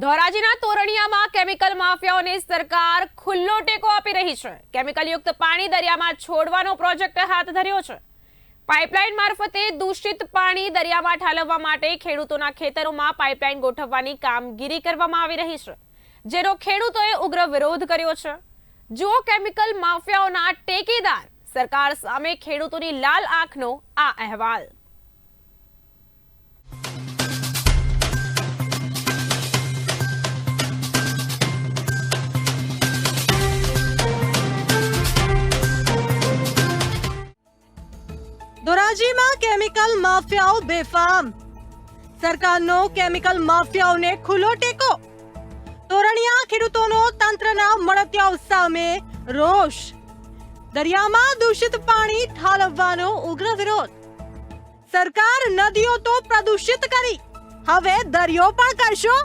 ધોરાજીના તોરણિયામાં chemical માફિયાઓને સરકાર ખુલ્લો ટેકો આપી રહી છે. કેમિકલયુક્ત પાણી દરિયામાં છોડવાનો પ્રોજેક્ટ હાથ ધર્યો છે. પાઇપલાઇન મારફતે દૂષિત પાણી દરિયામાં ઠાલવવા માટે ખેડૂતોના ખેતરોમાં પાઇપલાઇન ગોઠવવાની કામગીરી કરવામાં આવી રહી છે. જેનો ખેડૂતોએ ઉગ્ર વિરોધ કર્યો છે. જુઓ કેમિકલ માફિયાઓના ટેકેદાર. સરકાર સામે ખેડૂતોની લાલ આંખનો આ અહેવાલ. ધોરાજીમાં કેમિકલ માફિયાઓ બેફામ. સરકારનો કેમિકલ માફિયાઓને ખુલ્લો ટેકો. તોરણિયા ખેડૂતોનો તંત્રના મળતિયાઓ સામે રોષ. દરિયામાં દૂષિત પાણી ઠાલવવાનો ઉગ્ર વિરોધ. સરકાર નદીઓ તો પ્રદૂષિત કરી. હવે દરિયો પણ કરશો?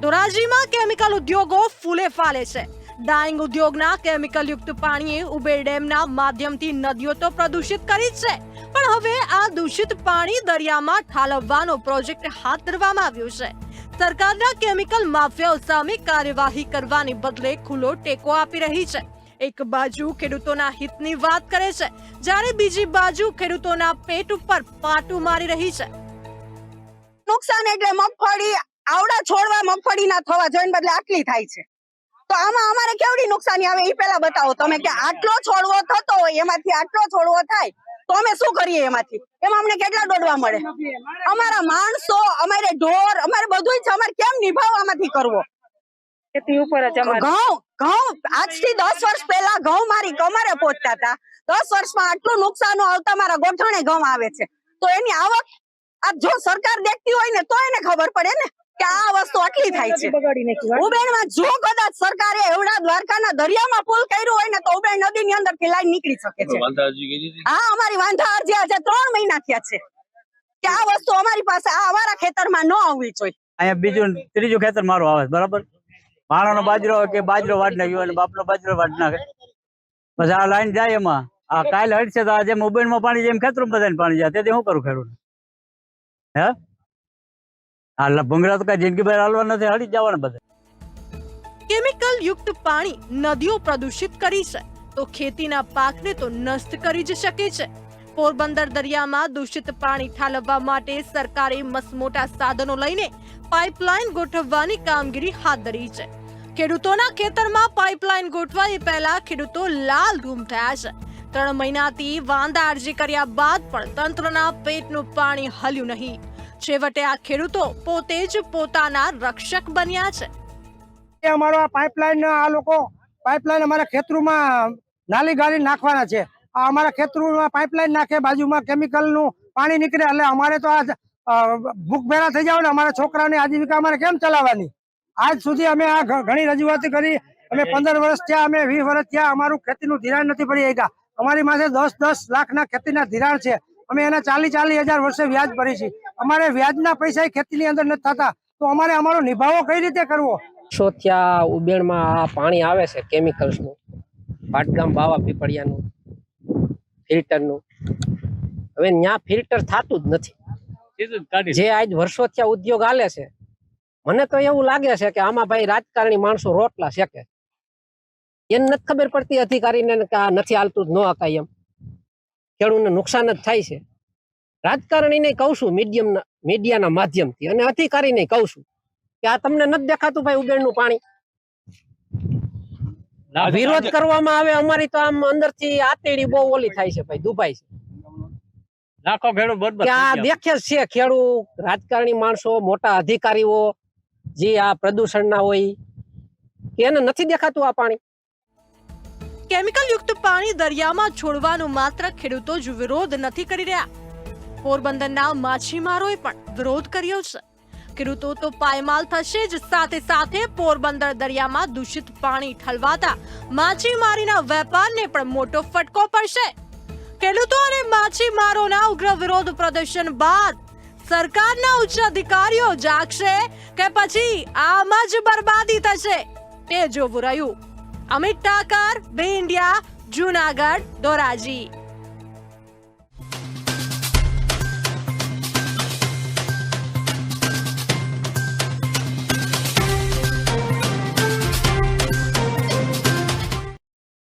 ધોરાજીમાં કેમિકલ ઉદ્યોગો ફૂલે ફાલે છે. ડાઇંગ ઉદ્યોગના કેમિકલ યુક્ત પાણીએ ઉબેર ડેમના માધ્યમથી નદીઓ તો પ્રદૂષિત કરી છે. પણ હવે આ દૂષિત પાણી દરિયામાં ઠાલવવાનો પ્રોજેક્ટ હાથ ધરવામાં આવ્યો છે. સરકારના કેમિકલ માફિયાઓ સામે કાર્યવાહી કરવાની બદલે ખુલ્લો ટેકો આપી રહી છે. એક બાજુ ખેડૂતોના હિતની વાત કરે છે, જ્યારે બીજી બાજુ ખેડૂતોના પેટ ઉપર પાટું મારી રહી છે. નુકસાન એટલે મગફળી, આવડા છોડવા મગફળી ના થવા જોઈએ બદલે આટલી થાય છે. તો આમાં અમારે કેવડી નુકસાની આવે એ પેલા બતાવો તમે કે આટલો છોડવો થતો હોય એમાંથી આટલો છોડવો થાય તો અમે શું કરીએ એમાંથી? એમાં અમને કેટલા દોડવા મળે? અમારા માણસો અમારે ઢોર અમારે બધું જ અમારે કેમ નિભાવવામાંથી કરવો? ઘઉં ઘઉં આજથી દસ વર્ષ પહેલા ઘઉં મારી કમરે પહોંચતા હતા દસ વર્ષમાં આટલું નુકસાન આવતા મારા ગોઠણે ઘઉં આવે છે. તો એની આવક આ જો સરકાર દેખતી હોય ને તો એને ખબર પડે ને. કે આ વસ્તુ આટલી થાય છે. ઉબેણમાં જો કદાચ સરકારે એવડા દ્વારકાના દરિયામાં પુલ કર્યું હોય ને તો ઉબેણ નદીની અંદરથી લાઈન નીકળી શકે છે. હા અમારી વાંધા અરજી આજે ત્રણ મહિના થયા છે કે આ વસ્તુ અમારી પાસે આ અમારા ખેતરમાં ન આવવી જોઈએ. અહીંયા બીજું ત્રીજું ખેતર મારું આવે બરાબર? માણાનો બાજરો કે બાજરો વાડ નાખ્યો અને બાપનો બાજરો વાડ નાખે. પછી આ લાઈન જાય એમાં. આ કાલ હટશે તો આ જેમ ઉબેણમાં પાણી જેમ ખેતરમાં બધાને પાણી જાય. તેથી હું કરું ખેડૂત હે? આ ભૂંગરા તો કઈ જિંદગી ભર હાલવા નથી હળી જવાના બધા. કેમિકલ યુક્ત પાણી નદીઓ પ્રદૂષિત કરી છે. તો ખેતીના પાકને તો નષ્ટ કરી જ શકે છે. પોરબંદર દરિયામાં દૂષિત પાણી ઠાલવવા માટે સરકારે મસમોટા સાધનો લઈને પાઇપલાઇન ગોઠવવાની કામગીરી હાથ ધરી છે. ખેડૂતોના ખેતરમાં પાઇપલાઇન ગોઠવા એ પહેલા ખેડૂતો લાલ ધૂમ થયા છે. ત્રણ મહિનાથી વાંધા અરજી કર્યા બાદ પણ તંત્રના પેટનું પાણી હલ્યું નહીં. છેવટે આ ખેડૂતો પોતે જ પોતાના રક્ષક બન્યા છે. અમારો આ પાઇપલાઇન આ લોકો પાઇપલાઇન અમારા ખેતરોમાં નાલી ગાળી નાખવાના છે. આ અમારા ખેતરોમાં પાઇપલાઇન નાખે, બાજુમાં કેમિકલનું પાણી નીકળે, એટલે અમારે તો આ ભૂખ ભેરા થઈ જાવ ને અમારા છોકરાની આજીવિકા અમારે કેમ ચલાવવાની? આજ સુધી અમે આ ઘણી રજૂઆત કરી. અમે પંદર વર્ષ થયા, અમે વીસ વર્ષ થયા, અમારું ખેતીનું ધિરાણ નથી ભરી ગયા અમારી પાસે દસ દસ લાખના ખેતીના ધિરાણ છે. અમે એના ચાલી ચાલી હજાર વર્ષે વ્યાજ ભરી છે. અમારે વ્યાજના પૈસા ખેતીની અંદર નથી થતા. તો અમારે અમારો નિભાવો કઈ રીતે કરવો? સોથિયા ઉબેણમાં આ પાણી આવે છે કેમિકલ્સનું. પાટગામ બાવા પીપળિયાનું ફિલ્ટરનું. હવે ત્યાં ફિલ્ટર થતું જ નથી. જે આજ વર્ષો થયા ઉદ્યોગ આલે છે મને તો એવું લાગે છે કે આમાં ભાઈ રાજકારણી માણસો રોટલા શેકે. એને નથી ખબર પડતી અધિકારીને કે આ નથી હાલતું જ ન હકાય એમ. ખેડૂતને નુકસાન જ થાય છે. રાજકારણીને કહું છું મીડિયમ મીડિયાના માધ્યમથી અને અધિકારીને કહું છું કે આ તમને નથી દેખાતું ભાઈ ઉબેરનું પાણી? વિરોધ કરવામાં આવે અમારી તો આમ અંદરથી આતેડી બહુ ઓલી થાય છે ભાઈ દુભાઈ છે. લાખો ખેડૂત બરોબર આ દેખે છે ખેડૂત રાજકારણી માણસો મોટા અધિકારીઓ જે આ પ્રદૂષણના હોય એને નથી દેખાતું આ પાણી? કેમિકલ યુક્ત પાણી દરિયામાં છોડવાનો માત્ર ખેડૂતો જ વિરોધ નથી કરી રહ્યા. પોરબંદરના માછીમારોએ પણ વિરોધ કર્યો છે. ખેડૂતો તો પાયમાલ થશે જ, સાથે સાથે પોરબંદર દરિયામાં દૂષિત પાણી ઠલવાતા માછીમારીના વેપારને પણ મોટો ફટકો પડશે. ખેડૂતો અને માછીમારોના ઉગ્ર વિરોધ પ્રદર્શન બાદ સરકારના ઉચ્ચ અધિકારીઓ જાગશે કે પછી આમાં જ બરબાદી થશે. તે જોવું રહ્યું. અમિત ઠાકર બે ઇન્ડિયા જુનાગઢ ધોરાજી